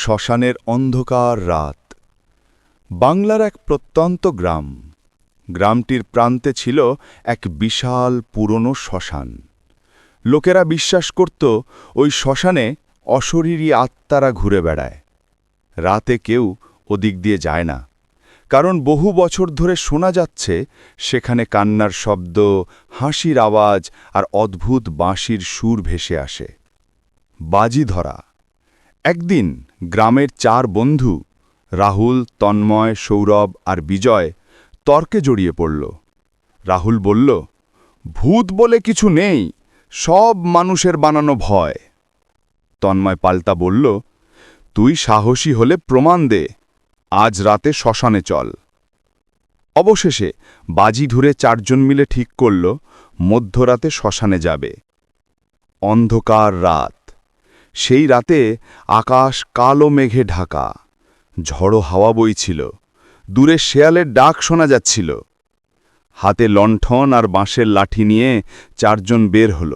শ্মশানের অন্ধকার রাত। বাংলার এক প্রত্যন্ত গ্রাম। গ্রামটির প্রান্তে ছিল এক বিশাল পুরনো শ্মশান। লোকেরা বিশ্বাস করত, ওই শ্মশানে অশরীরী আত্মারা ঘুরে বেড়ায়। রাতে কেউ ওদিক দিয়ে যায় না। কারণ বহু বছর ধরে শোনা যাচ্ছে, সেখানে কান্নার শব্দ, হাসির আওয়াজ আর অদ্ভুত বাঁশির সুর ভেসে আসে। বাজি ধরা একদিন গ্রামের চার বন্ধু, রাহুল, তন্ময়, সৌরভ আর বিজয় তর্কে জড়িয়ে পড়ল। রাহুল বলল, ভূত বলে কিছু নেই, সব মানুষের বানানো ভয়। তন্ময় পাল্টা বলল, তুই সাহসী হলে প্রমাণ দে, আজ রাতে শ্মশানে চল। অবশেষে বাজি ধরে চারজন মিলে ঠিক করল, মধ্যরাতে শ্মশানে যাবে। অন্ধকার রাত। সেই রাতে আকাশ কালো মেঘে ঢাকা। ঝড়ো হাওয়া বইছিল। দূরে শেয়ালের ডাক শোনা যাচ্ছিল। হাতে লণ্ঠন আর বাঁশের লাঠি নিয়ে চারজন বের হল।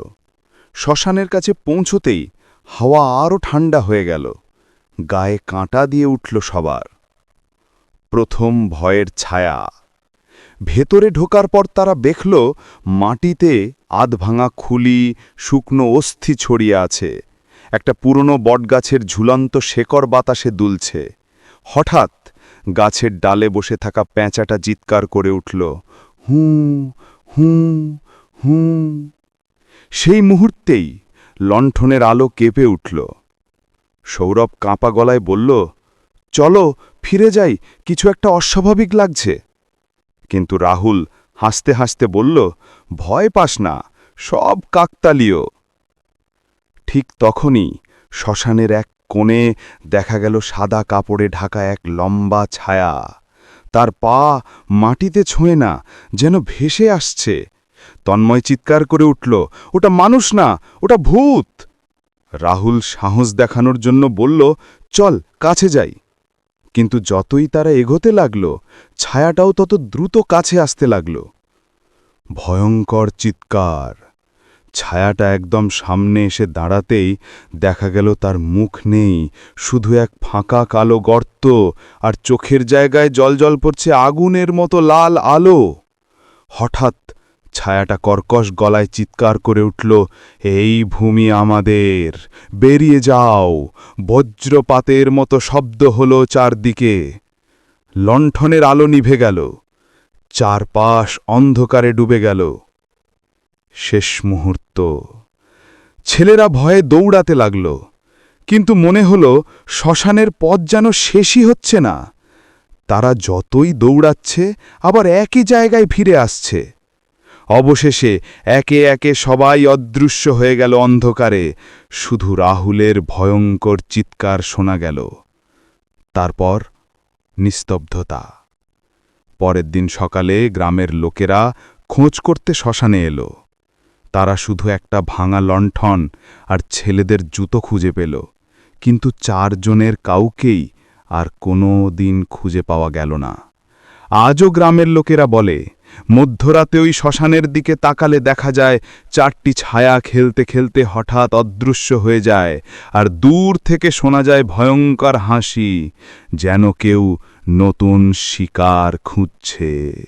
শ্মশানের কাছে পৌঁছতেই হাওয়া আরও ঠান্ডা হয়ে গেল। গায়ে কাঁটা দিয়ে উঠল সবার। প্রথম ভয়ের ছায়া। ভেতরে ঢোকার পর তারা দেখল মাটিতে আধভাঙা খুলি, শুকনো অস্থি ছড়িয়ে আছে। একটা পুরনো বটগাছের ঝুলন্ত শেকড় বাতাসে দুলছে। হঠাৎ গাছের ডালে বসে থাকা প্যাঁচাটা চিৎকার করে উঠল, হুঁ হুঁ হুঁ। সেই মুহূর্তেই লণ্ঠনের আলো কেঁপে উঠল। সৌরভ কাঁপা গলায় বলল, চলো, ফিরে যাই, কিছু একটা অস্বাভাবিক লাগছে। কিন্তু রাহুল হাসতে হাসতে বলল, ভয় পাস না, সব কাকতালীয়। ঠিক তখনই শ্মশানের এক কোণে দেখা গেল সাদা কাপড়ে ঢাকা এক লম্বা ছায়া। তার পা মাটিতে ছোঁয় না, যেন ভেসে আসছে। তন্ময় চিৎকার করে উঠল, ওটা মানুষ না, ওটা ভূত! রাহুল সাহস দেখানোর জন্য বলল, চল, কাছে যাই। কিন্তু যতই তারা এগোতে লাগল, ছায়াটাও তত দ্রুত কাছে আসতে লাগল। ভয়ঙ্কর চিৎকার। ছায়াটা একদম সামনে এসে দাঁড়াতেই দেখা গেল তার মুখ নেই, শুধু এক ফাঁকা কালো গর্ত আর চোখের জায়গায় জলজল পড়ছে আগুনের মতো লাল আলো। হঠাৎ ছায়াটা কর্কশ গলায় চিৎকার করে উঠল, এই ভূমি আমাদের, বেরিয়ে যাও। বজ্রপাতের মতো শব্দ হলো চারদিকে। লণ্ঠনের আলো নিভে গেল, চারপাশ অন্ধকারে ডুবে গেল। শেষ মুহূর্ত ছেলেরা ভয়ে দৌড়াতে লাগল, কিন্তু মনে হল শ্মশানের পথ যেন শেষই হচ্ছে না। তারা যতই দৌড়াচ্ছে, আবার একই জায়গায় ফিরে আসছে। অবশেষে একে একে সবাই অদৃশ্য হয়ে গেল অন্ধকারে, শুধু রাহুলের ভয়ঙ্কর চিৎকার শোনা গেল। তারপর নিস্তব্ধতা। পরের দিন সকালে গ্রামের লোকেরা খোঁজ করতে শ্মশানে এলো। তারা শুধু একটা ভাঙা লণ্ঠন আর ছেলেদের জুতো খুঁজে পেল। কিন্তু চারজনের কাউকেই আর কোনো দিন খুঁজে পাওয়া গেল না। আজও গ্রামের লোকেরা বলে, মধ্যরাতে ওই শ্মশানের দিকে তাকালে দেখা যায় চারটি ছায়া খেলতে খেলতে হঠাৎ অদৃশ্য হয়ে যায় আর দূর থেকে শোনা যায় ভয়ঙ্কর হাসি, যেন কেউ নতুন শিকার খুঁজছে।